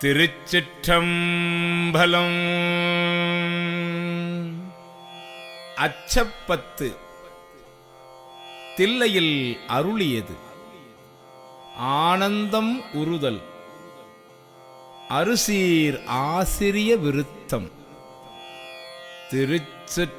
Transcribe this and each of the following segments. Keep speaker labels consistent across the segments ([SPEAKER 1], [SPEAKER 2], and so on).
[SPEAKER 1] திருச்சிற்றம்பலம். அச்சப்பத்து தில்லையில் அருளியது. ஆனந்தம் உறுதல். அருசீர் ஆசிரிய விருத்தம். திருச்சிற்றம்பலம்.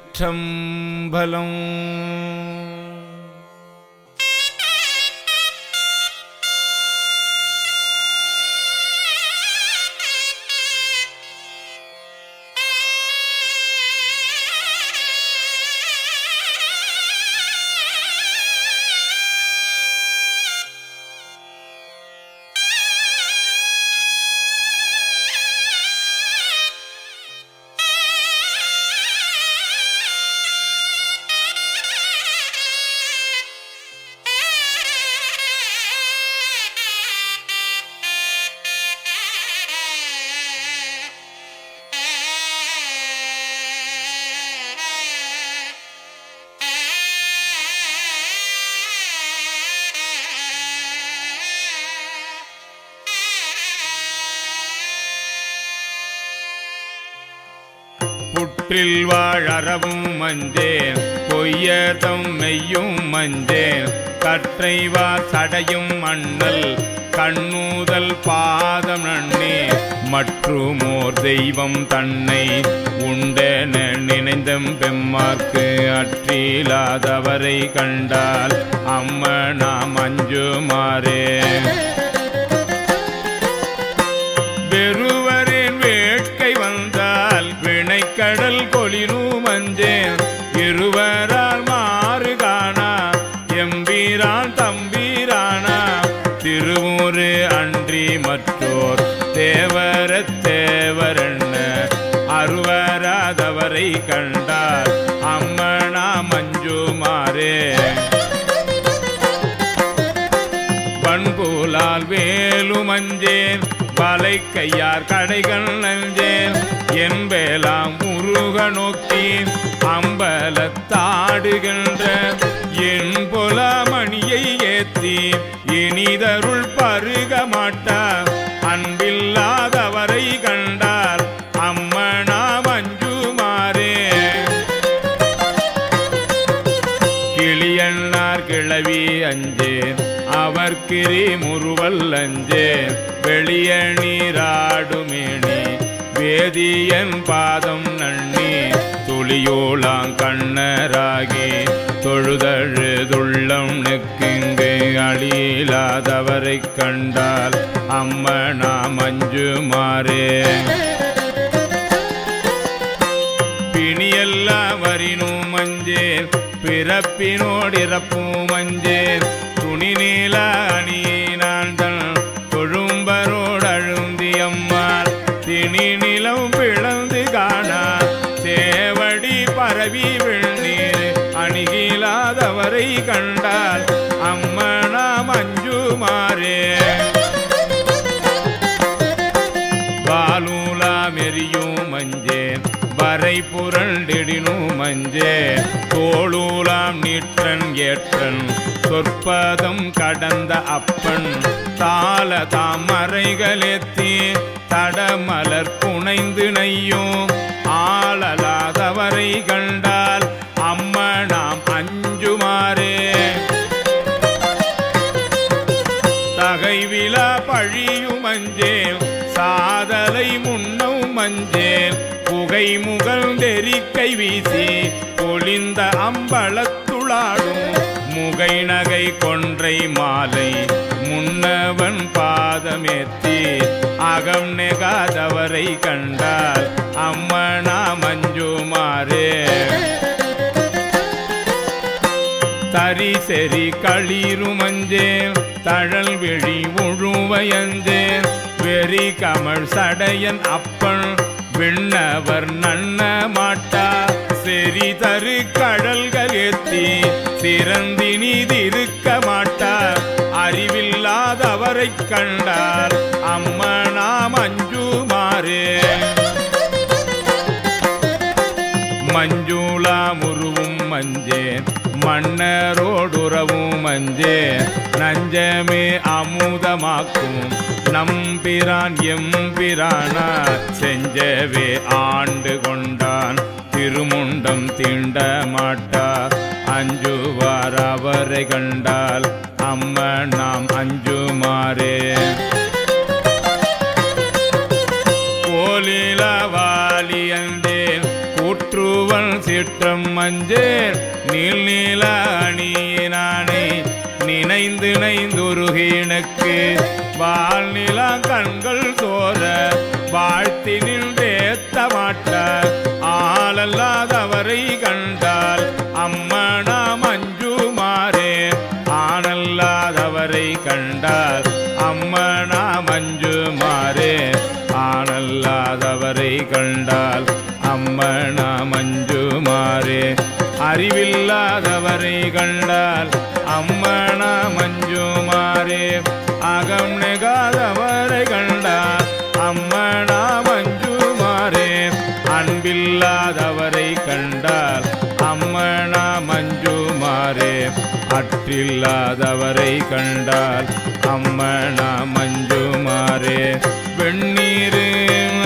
[SPEAKER 1] புற்றில் வாழறவும் மஞ்சே பொய்யதம் மெய்யும் மஞ்சே. கற்றைவா சடையும் மண்ணல் கண்ணூதல் பாதம் நன்னே. மற்றுமோர் தெய்வம் தன்னை உண்டென நினைந்தம் பெம்மார்க்கு அற்றிலாதவரை கண்டால் அம்ம நாம் அஞ்சுமாறே. தேவர அருவராதவரை கண்டார். அம்மனா மஞ்சுமாரே. பண்புலால் வேலு மஞ்சேன் பலை கையார் கடைகள் நஞ்சேன் என்பேலாம் முருக நோக்கி அம்பலத்தாடுகின்ற என் புல மணியை ஏத்தி இனிதருள் பருக மாட்டார். அன்பில்லா மார்க்கிரி முருவல்லஞ்சே வெளிய நீராடுமேனி வேதியன் பாதம் நன்னி துளியோளாங் கண்ணராகி தொழுதழுதுள்ளம் நெக்கிங்கு அழியிலாதவரைக் கண்டால் அம்மனா மஞ்சுமாறே. பிணியெல்லாம் வரினும் மஞ்சேர் பிறப்பினோடிறப்பும் மஞ்சேர் துணி நீல அணியினான் தன் தொழும்பரோடு அழுந்தி அம்மாள் திணி நிலம் பிளந்து காணா. தேவடி பரவி வெண்ணீர் அணுகிலாதவரை கண்டால் அம்மனா மஞ்சுமாறே. பாலூலா மெரியும் மஞ்சேன். வரை புரண்டிடினும் மஞ்சேன். தோளூலாம் ஏற்றன். சொற்பதம் கடந்த அப்பன். தாள தாமரைகளேத்தி தடமலர் புனைந்து நையும் ஆளலாதவரை கண்டால் அம்மனாம் அஞ்சுமாறே. தகைவிழா பழியும் அஞ்சேன் சாதலை முன்னும் மஞ்சேல் புகை முகழ்ந்தெரிக்கை வீசி பொழிந்த அம்பலத்துளாடும் முகை நகை கொன்றை மாலை முன்னவன் பாதமேத்தி அகம் நெகாதவரை கண்டால் அம்மனா மஞ்சுமாறே. தரி செறி களிருமஞ்சேன் தழல் விழி உழுவையஞ்சேன் வெறி கமழ் சடையன் அப்பன் விண்ணவர் நன்ன மாட்டா செறி தரு கடல்கள் ஏத்தி சிறந்தினி திருக்க மாட்டா அறிவில்லாதவரைக் கண்டால் அம்மனா மஞ்சுமாறே மஞ்சூளா முருவும் மஞ்சேன் மன்னரோடுறவும் மஞ்சே நஞ்சமே அமுதமாக்கும். நம்பிரான் எம்பிரானார். செஞ்சவே ஆண்டு கொண்டான். திருமுண்டம் தீண்ட மாட்டார் அஞ்சுவார் அவரை கண்டால் அம்ம நாம் அஞ்சுமாறே. கோலில வாலியந்தேன் கூற்றுவன் சீற்றம் மஞ்சேன் நீல் நீல அணியினானே நினைந்து நைந்துருகினுக்கு வாழ்நில கண்கள் சோர வாழ்த்தினில் தேத்த மாட்ட. ஆளல்லாதவரை கண்டால் அம்மனா மஞ்சுமாறே ஆனல்லாதவரை கண்டால் அம்மனா மஞ்சுமாறே ஆனல்லாதவரை கண்டால் அம்மனா மஞ்சுமாறே அறிவில்லாதவரை கண்டால் அம்மனா மஞ்சுமாறே அகம் நெகாதவர் அவரை கண்டால் அம்மனா மஞ்சுமாரே. அற்றில்லாதவரை கண்டால் அம்மனா மஞ்சுமாரே. வெண்ணீர்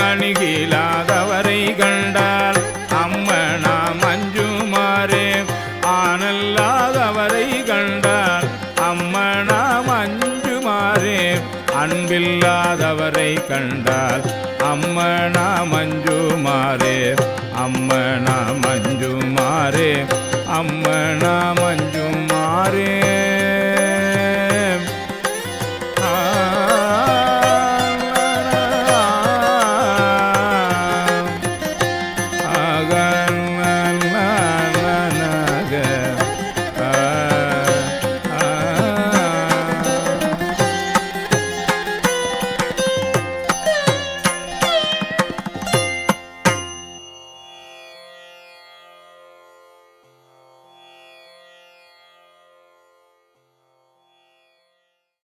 [SPEAKER 1] அணுகிலாதவரை கண்டால் அம்மனா மஞ்சுமாரே. ஆனல்லாதவரை கண்டால் அம்மனா மஞ்சுமாரே. அன்பில்லாதவரை கண்டால் அம்மனா மஞ்சு மஞ்சுமாறே அம்மனா மஞ்சுமாறே அம்மனா மஞ்சுமாறே